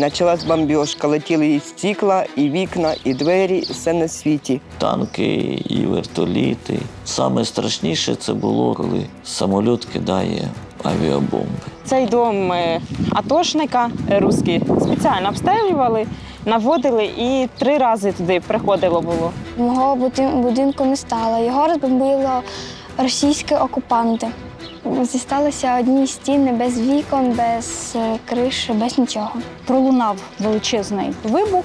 Почалась бомбіжка, летіли і стекла, і вікна, і двері, все на світі. танки і вертоліти. Саме страшніше це було, коли самоліт кидає авіабомби. Цей дом е, атошника е, русські спеціально обстрілювали, наводили і три рази туди приходило було. Мого будинку не стало. Його розбомбило російські окупанти. Зісталися одні стіни без вікон, без е, криші, без нічого. пролунав величезний вибух,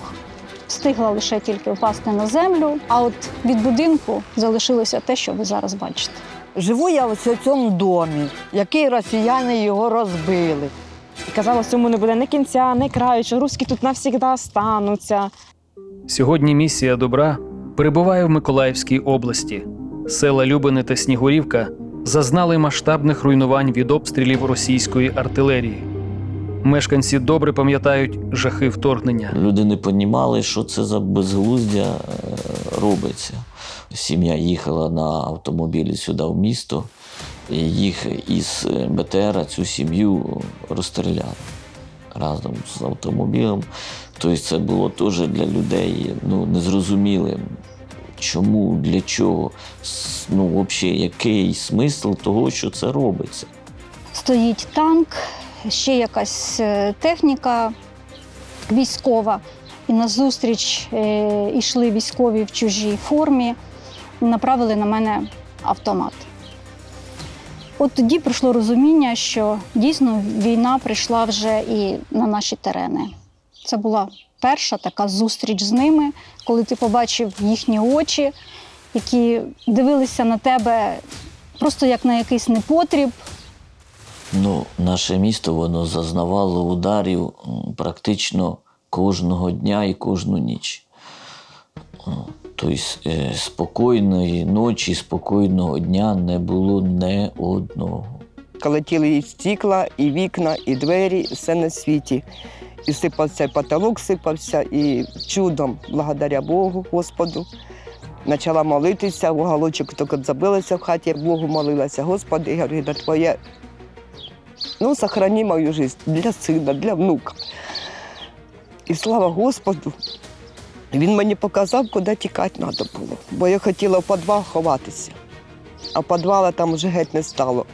встигла лише тільки впасти на землю. А от від будинку залишилося те, що ви зараз бачите. Живу я ось у цьому домі, який росіяни його розбили. І казало, цьому не буде ні кінця, ні краю, що русські тут навсігда остануться. Сьогодні місія добра перебуває в Миколаївській області. Села Любини та Снігурівка зазнали масштабних руйнувань від обстрілів російської артилерії. Мешканці добре пам'ятають жахи вторгнення. Люди не розуміли, що це за безглуздя е, робиться. Сім'я їхала на автомобілі сюди в місто, і їх із е, БТРа цю сім'ю розстріляли разом з автомобілем. Тобто це було теж для людей ну, незрозумілим. Чому, для чого, ну, взагалі, який смисл того, що це робиться. Стоїть танк, ще якась е, техніка військова. І назустріч е, йшли військові в чужій формі, направили на мене автомат. От тоді прийшло розуміння, що дійсно війна прийшла вже і на наші терени. Це була перша така зустріч з ними, коли ти побачив їхні очі, які дивилися на тебе просто як на якийсь непотріб, Ну, наше місто воно зазнавало ударів практично кожного дня і кожну ніч. Тобто спокійної ночі, спокійного дня не було не одного. Летіли і стекла, і вікна, і двері, все на світі. І сипався, і потолок сипався, і чудом, благодаря Богу, Господу. Почала молитися, уголочок тільки забилася в хаті, Богу молилася. Господи, я говорю, твоє, ну, сохрани мою життя для сина, для внука. І слава Господу, він мені показав, куди тікати треба було. Бо я хотіла в підвал ховатися, а підвала там вже геть не стало.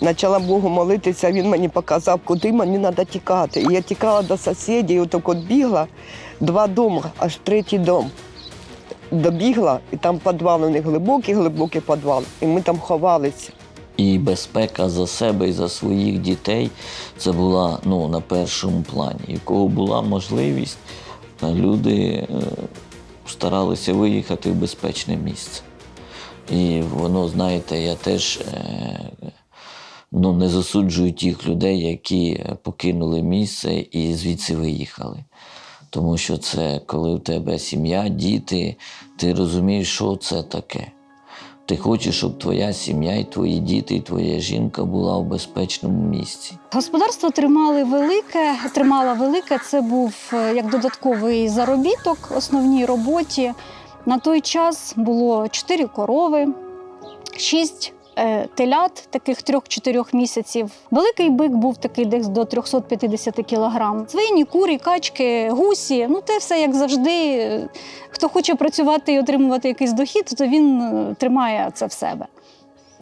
Почала Богу молитися, він мені показав, куди мені треба тікати. І я тікала до сусідів, отак от бігла два доми, аж третій дом. Добігла, і там підвал у них глибокий, глибокий підвал. І ми там ховалися. І безпека за себе і за своїх дітей це була ну, на першому плані. І в кого була можливість, люди е, старалися виїхати в безпечне місце. І воно, знаєте, я теж е, ну, не засуджую тих людей, які покинули місце і звідси виїхали. Тому що це коли в тебе сім'я, діти, ти розумієш, що це таке. Ти хочеш, щоб твоя сім'я, і твої діти, і твоя жінка була в безпечному місці. Господарство тримали велике, тримала велике. Це був е, як додатковий заробіток основній роботі. На той час було чотири корови, шість телят, таких трьох-чотирьох місяців. Великий бик був такий десь до 350 кілограм. Свині, курі, качки, гусі. Ну, те все як завжди. Е, Хто хоче працювати і отримувати якийсь дохід, то він е, тримає це в себе.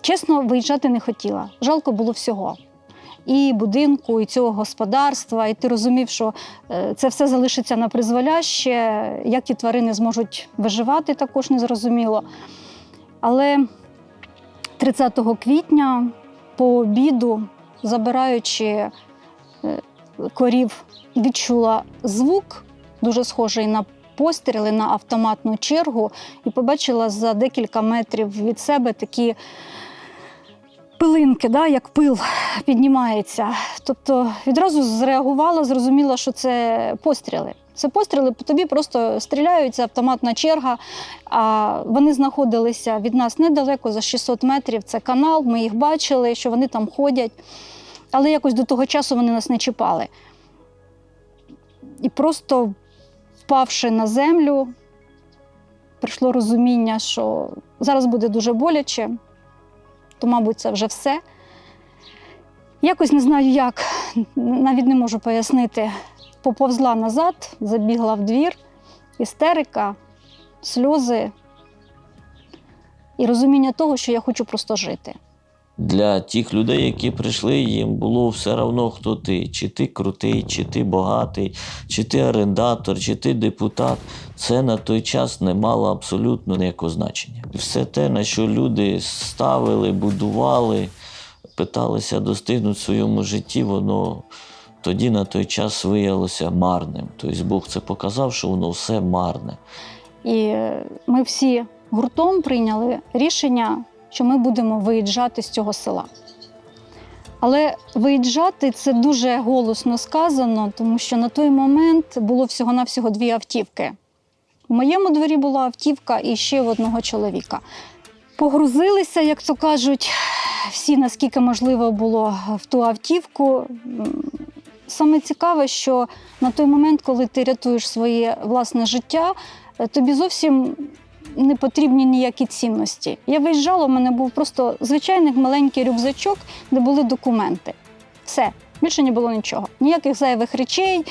Чесно, виїжджати не хотіла. Жалко було всього. І будинку, і цього господарства, і ти розумів, що е, це все залишиться на призволяще. Як ті тварини зможуть виживати, також не зрозуміло. Але 30 квітня по обіду, забираючи е, корів, відчула звук, дуже схожий на постріли на автоматну чергу, і побачила за декілька метрів від себе такі пилинки, да, як пил піднімається. Тобто відразу зреагувала, зрозуміла, що це постріли. Це постріли, по тобі просто стріляють, це автоматна черга. А вони знаходилися від нас недалеко за 600 метрів. Це канал, ми їх бачили, що вони там ходять. Але якось до того часу вони нас не чіпали. І просто впавши на землю, прийшло розуміння, що зараз буде дуже боляче, то, мабуть, це вже все. Якось не знаю як, навіть не можу пояснити. поповзла назад, забігла в двір, істерика, сльози і розуміння того, що я хочу просто жити. Для тих людей, які прийшли, їм було все одно, хто ти. Чи ти крутий, чи ти багатий, чи ти орендатор, чи ти депутат. Це на той час не мало абсолютно ніякого значення. Все те, на що люди ставили, будували, питалися достигнути в своєму житті, воно тоді на той час виявилося марним. Тобто Бог це показав, що воно все марне. І ми всі гуртом прийняли рішення, що ми будемо виїжджати з цього села. Але виїжджати це дуже голосно сказано, тому що на той момент було всього-навсього дві автівки. У моєму дворі була автівка і ще одного чоловіка. Погрузилися, як то кажуть, всі, наскільки можливо було в ту автівку. Саме цікаве, що на той момент, коли ти рятуєш своє власне життя, тобі зовсім не потрібні ніякі цінності. Я виїжджала, у мене був просто звичайний маленький рюкзачок, де були документи. Все, більше не було нічого. Ніяких зайвих речей,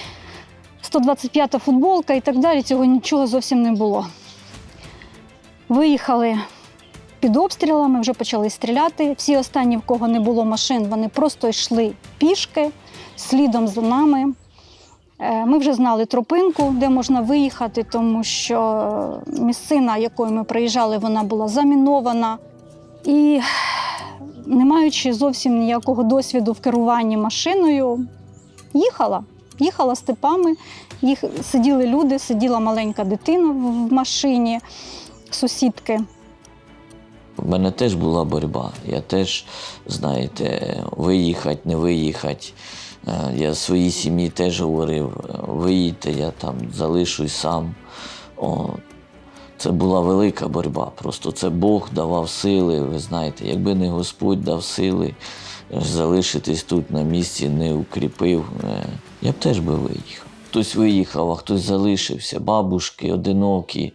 125-та футболка і так далі. Цього нічого зовсім не було. Виїхали під обстрілами, вже почали стріляти. Всі останні, в кого не було машин, вони просто йшли пішки слідом за нами. Е, Ми вже знали тропинку, де можна виїхати, тому що місцина, якою ми приїжджали, вона була замінована. І не маючи зовсім ніякого досвіду в керуванні машиною, їхала. Їхала степами, їх сиділи люди, сиділа маленька дитина в в машині сусідки. У мене теж була боротьба. Я теж, знаєте, виїхати, не виїхати. Е, Я своїй сім'ї теж говорив, виїдьте, я там залишусь сам. О, це була велика боротьба. Просто це Бог давав сили. Ви знаєте, якби не Господь дав сили е, залишитись тут на місці, не укріпив, е, я б теж би виїхав. Хтось виїхав, а хтось залишився. Бабушки, одинокі,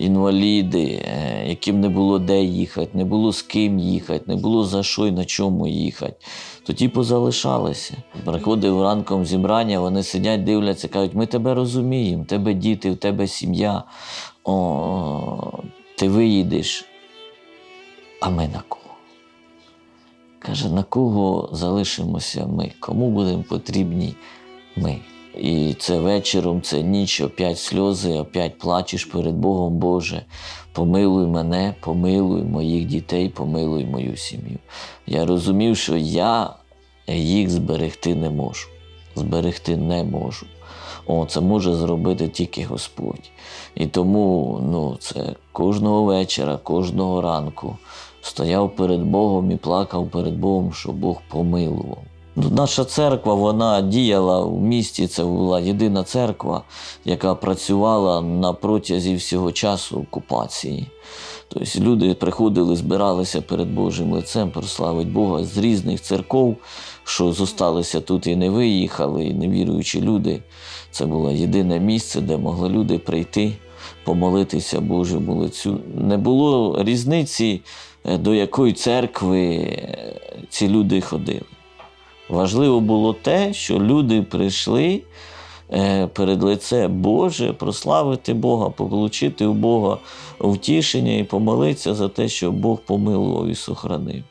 інваліди, е, яким не було де їхати, не було з ким їхати, не було за що і на чому їхати. То ті позалишалися. Приходив ранком зібрання, вони сидять, дивляться, кажуть, ми тебе розуміємо, в тебе діти, в тебе сім'я. О, ти виїдеш. А ми на кого? Каже, на кого залишимося ми? Кому будемо потрібні ми? І це вечором, це ніч, опять сльози, опять плачеш перед Богом Боже. Помилуй мене, помилуй моїх дітей, помилуй мою сім'ю. Я розумів, що я їх зберегти не можу. Зберегти не можу. О, це може зробити тільки Господь. І тому ну, це кожного вечора, кожного ранку стояв перед Богом і плакав перед Богом, що Бог помилував. Наша церква вона діяла в місті. Це була єдина церква, яка працювала на протязі всього часу окупації. Тобто люди приходили, збиралися перед Божим лицем, прославить Бога з різних церков, що зосталися тут і не виїхали, і невіруючі люди. Це було єдине місце, де могли люди прийти, помолитися Божому лицю. Не було різниці, е, до якої церкви е, ці люди ходили. Важливо було те, що люди прийшли е, перед лице Боже прославити Бога, получити у Бога втішення і помолитися за те, що Бог помилував і сохранив.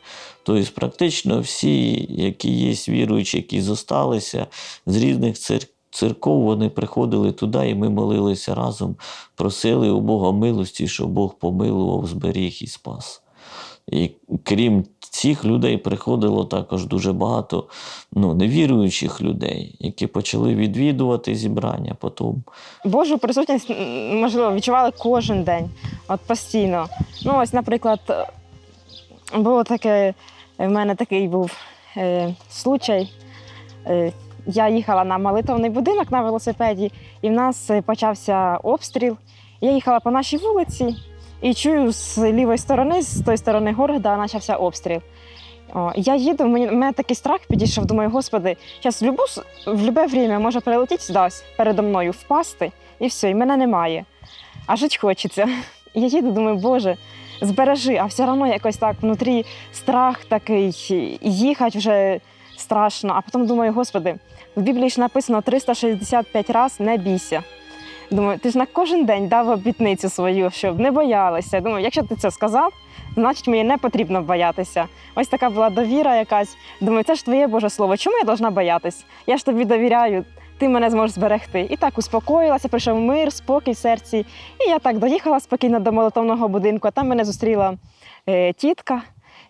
Тобто, практично всі, які є віруючі, які зосталися з різних церкв. Церков вони приходили туди, і ми молилися разом, просили у Бога милості, щоб Бог помилував, зберіг і спас. І крім цих людей приходило також дуже багато ну, невіруючих людей, які почали відвідувати зібрання потім. Божу присутність, можливо, відчували кожен день, от постійно. Ну, ось, наприклад, було таке, в мене такий був е, случай. Е, я їхала на молитовний будинок на велосипеді, і в нас е, почався обстріл. Я їхала по нашій вулиці і чую з лівої сторони, з тої сторони города, почався обстріл. О, я їду, мені, мене такий страх підійшов, думаю, господи, зараз в, любу, в любе время може прилетіти сюди передо мною, впасти, і все, і мене немає. А жити хочеться. Я їду, думаю, Боже, збережи, а все одно якось так внутрі страх такий, їхати вже страшно. А потім думаю, господи, в Біблії ж написано 365 разів не бійся. Думаю, ти ж на кожен день дав обітницю свою, щоб не боялися. Думаю, якщо ти це сказав, значить мені не потрібно боятися. Ось така була довіра якась. Думаю, це ж твоє Боже Слово. Чому я должна боятись? Я ж тобі довіряю, ти мене зможеш зберегти. І так успокоїлася, прийшов мир, спокій в серці. І я так доїхала спокійно до молитовного будинку, а там мене зустріла е, тітка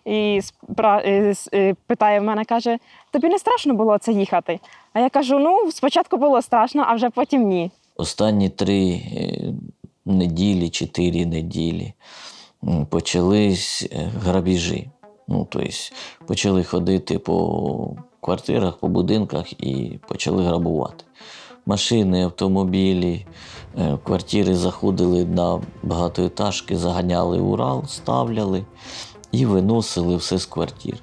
і е, е, питає в мене, каже: тобі не страшно було це їхати? А я кажу: ну, спочатку було страшно, а вже потім ні. Останні три е, неділі, чотири неділі почались е, грабіжі. Ну, тобто почали ходити по квартирах, по будинках і почали грабувати. Машини, автомобілі, е, квартири заходили на багатоетажки, заганяли Урал, ставляли і виносили все з квартир.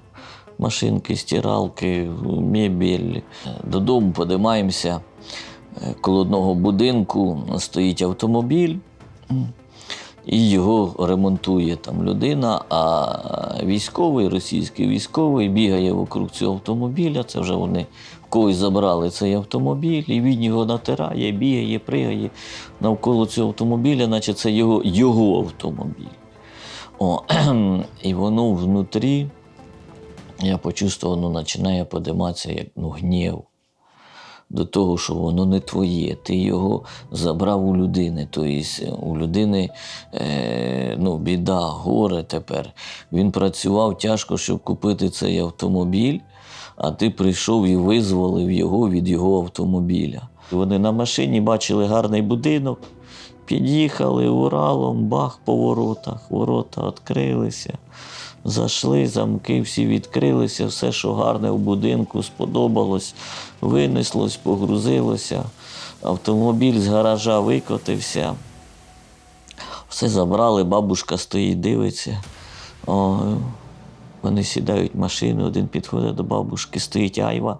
Машинки, стиралки, мебель. Додому подимаємося. Коло одного будинку стоїть автомобіль, і його ремонтує там людина, а військовий, російський військовий бігає вокруг цього автомобіля. Це вже вони в когось забрали цей автомобіль, і він його натирає, бігає, пригає навколо цього автомобіля, наче це його, його автомобіль. О, і воно внутрі, я почувствував, ну, починає подиматися як ну, гнів до того, що воно не твоє. Ти його забрав у людини. Тобто у людини е, ну, біда, горе тепер. Він працював тяжко, щоб купити цей автомобіль, а ти прийшов і визволив його від його автомобіля. Вони на машині бачили гарний будинок, під'їхали Уралом, бах по воротах, ворота відкрилися. Зайшли, замки всі відкрилися, все, що гарне в будинку, сподобалось, винеслось, погрузилося. Автомобіль з гаража викотився. Все забрали, бабушка стоїть, дивиться. О, вони сідають в машину, один підходить до бабушки, стоїть айва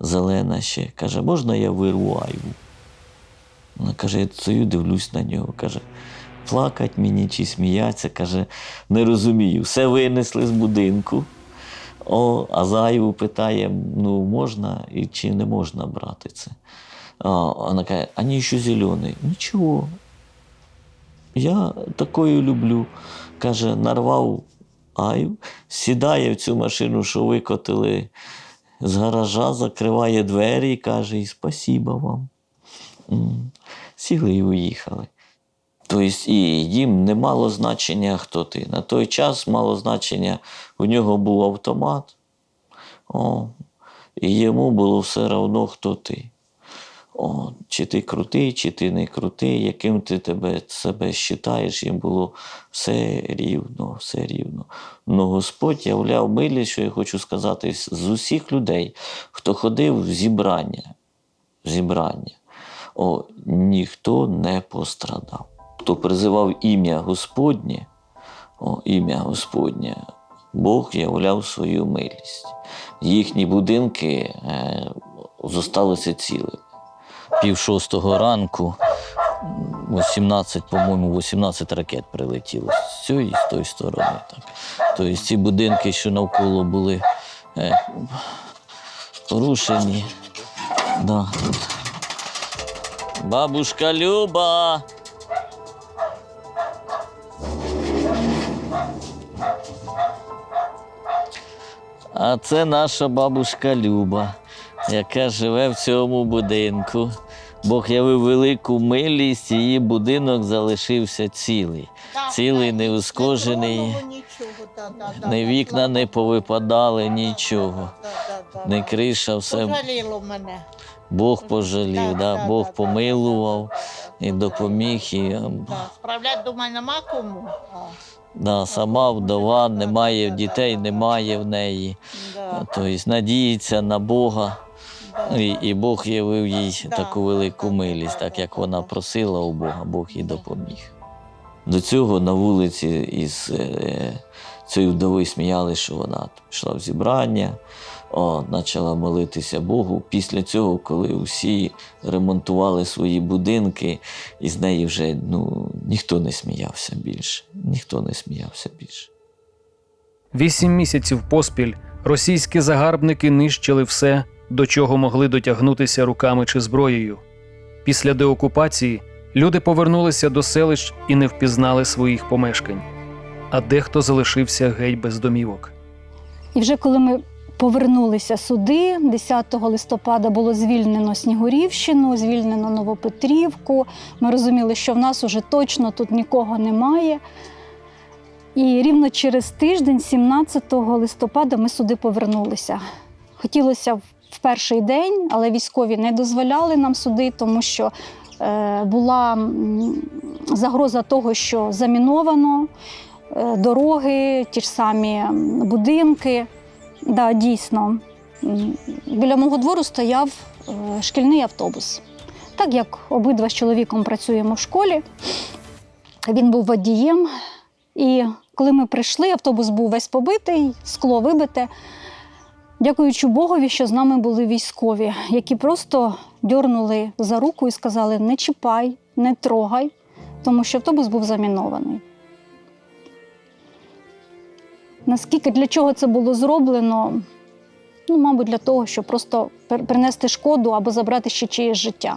зелена ще. Каже, можна я вирву айву? Вона каже, я стою, дивлюсь на нього. Каже, плакать мені чи сміяться. Каже, не розумію. Все винесли з будинку. О, а Заєву питає: ну можна і чи не можна брати це? А, вона каже, а ні, що зелений. Нічого. Я такою люблю. Каже, нарвав аю, сідає в цю машину, що викотили з гаража, закриває двері і каже, і спасіба вам. Сіли і уїхали. Тобто і їм не мало значення, хто ти. На той час мало значення, у нього був автомат, о, і йому було все одно, хто ти. О, чи ти крутий, чи ти не крутий, яким ти тебе, себе вважаєш, їм було все рівно, все рівно. Но Господь являв милість, що я хочу сказати, з усіх людей, хто ходив в зібрання, зібрання, о, ніхто не пострадав. Хто призивав ім'я Господнє, о, ім'я Господнє, Бог являв свою милість. Їхні будинки е, зосталися цілими. Пів шостого ранку, 18, по-моєму, 18 ракет прилетіло з цієї з тої сторони. Так. Тобто ці будинки, що навколо були е, порушені. Да. Бабушка Люба. А це наша бабушка Люба, яка живе в цьому будинку. Бог явив велику милість, її будинок залишився цілий. Цілий, неускожений, ні вікна не повипадали, нічого. Не криша, все Пожаліло мене. Бог пожалів, Да, да, да, Бог да, да, помилував і допоміг. І, ем, Да. Справляти, думаю, нема кому. Да, сама вдова, немає дітей, немає в неї. Тобто надіється на Бога. І, і Бог явив їй таку велику милість, так як вона просила у Бога, Бог їй допоміг. До цього на вулиці із е, цією вдовою сміяли, що вона пішла в зібрання, о, почала молитися Богу. Після цього, коли усі ремонтували свої будинки, і з неї вже ну, ніхто не сміявся більше. Ніхто не сміявся більше. Вісім місяців поспіль російські загарбники нищили все, до чого могли дотягнутися руками чи зброєю. Після деокупації люди повернулися до селищ і не впізнали своїх помешкань, а дехто залишився геть без домівок. І вже коли ми повернулися сюди, 10 листопада було звільнено Снігурівщину, звільнено Новопетрівку. Ми розуміли, що в нас уже точно тут нікого немає. І рівно через тиждень, 17 листопада, ми сюди повернулися. Хотілося в перший день, але військові не дозволяли нам сюди, тому що е, була загроза того, що заміновано дороги, ті ж самі будинки. Да, дійсно. Біля мого двору стояв е, шкільний автобус. Так як обидва з чоловіком працюємо в школі, він був водієм. І коли ми прийшли, автобус був весь побитий, скло вибите. Дякуючи Богові, що з нами були військові, які просто дьорнули за руку і сказали: не чіпай, не трогай, тому що автобус був замінований. Наскільки для чого це було зроблено? Ну, мабуть, для того, щоб просто принести шкоду або забрати ще чиєсь життя.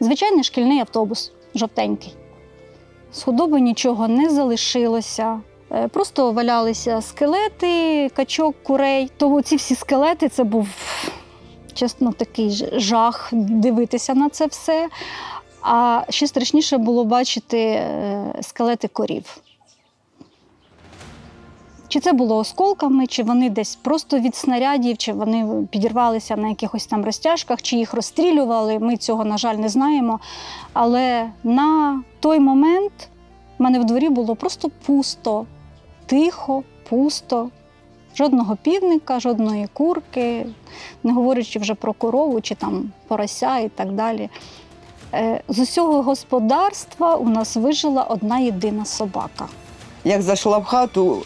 Звичайний шкільний автобус жовтенький. З худоби нічого не залишилося. Е, Просто валялися скелети, качок, курей. Тому ці всі скелети це був чесно такий жах дивитися на це все. А ще страшніше було бачити е, скелети корів. Чи це було осколками, чи вони десь просто від снарядів, чи вони підірвалися на якихось там розтяжках, чи їх розстрілювали. Ми цього, на жаль, не знаємо. Але на той момент в мене в дворі було просто пусто, тихо, пусто. Жодного півника, жодної курки, не говорячи вже про корову чи там порося і так далі. Е, З усього господарства у нас вижила одна єдина собака. Як зайшла в хату,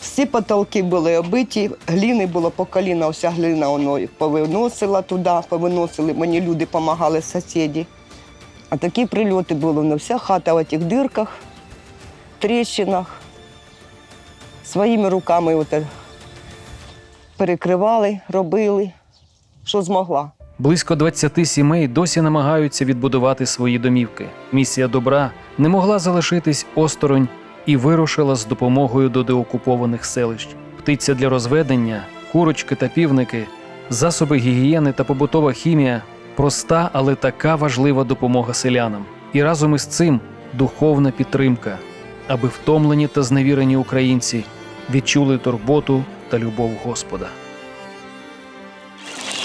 всі потолки були обиті, гліни було по коліна, вся гліна воно повиносила туди, повиносили. Мені люди допомагали сусіди. А такі прильоти були на вся хата в тих дирках, тріщинах. Своїми руками оте перекривали, робили, що змогла. Близько 20 сімей досі намагаються відбудувати свої домівки. Місія добра не могла залишитись осторонь і вирушила з допомогою до деокупованих селищ. Птиця для розведення, курочки та півники, засоби гігієни та побутова хімія проста, але така важлива допомога селянам. І разом із цим духовна підтримка, аби втомлені та зневірені українці відчули турботу та любов Господа.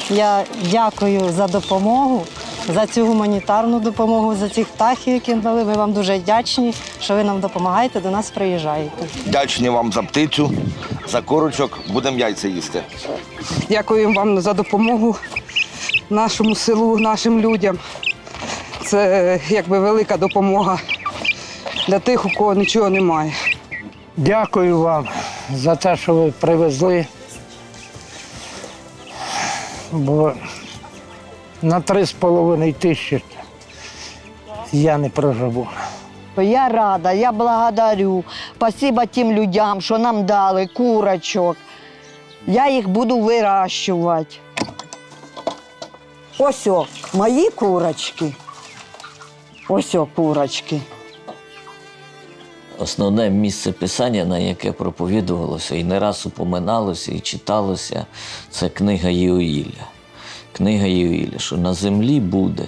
Я дякую за допомогу, за цю гуманітарну допомогу, за цих птахів, які дали. Ми вам дуже вдячні, що ви нам допомагаєте, до нас приїжджаєте. Вдячні вам за птицю, за корочок. Будемо яйця їсти. Дякуємо вам за допомогу нашому селу, нашим людям. Це якби велика допомога для тих, у кого нічого немає. Дякую вам за те, що ви привезли. Бо на три з половиною тисячі я не проживу. Я рада, я благодарю. Спасибо тим людям, що нам дали курочок. Я їх буду вирощувати. Ось о, мої курочки. Ось о, курочки. Основне місце писання, на яке проповідувалося і не раз упоминалося і читалося, це книга Єоїля. Книга Єоїля, що на землі буде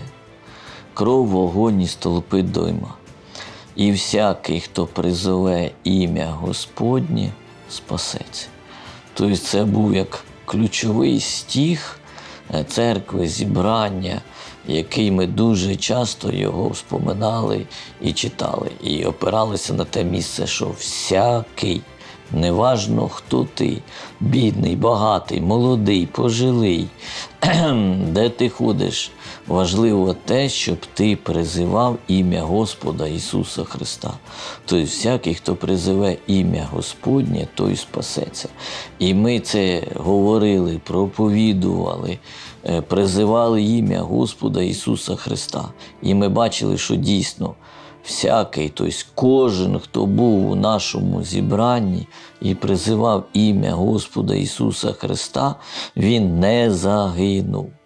кров, вогонь і столпи дойма. І всякий, хто призове ім'я Господнє, спасеться. Тобто це був як ключовий стіг е, церкви, зібрання, який ми дуже часто його вспоминали і читали, і опиралися на те місце, що всякий, неважно хто ти, бідний, багатий, молодий, пожилий, де ти ходиш, важливо те, щоб ти призивав ім'я Господа Ісуса Христа. Тобто, всякий, хто призиве ім'я Господнє, той спасеться. І ми це говорили, проповідували, е, призивали ім'я Господа Ісуса Христа. І ми бачили, що дійсно всякий, тобто кожен, хто був у нашому зібранні і призивав ім'я Господа Ісуса Христа, він не загинув.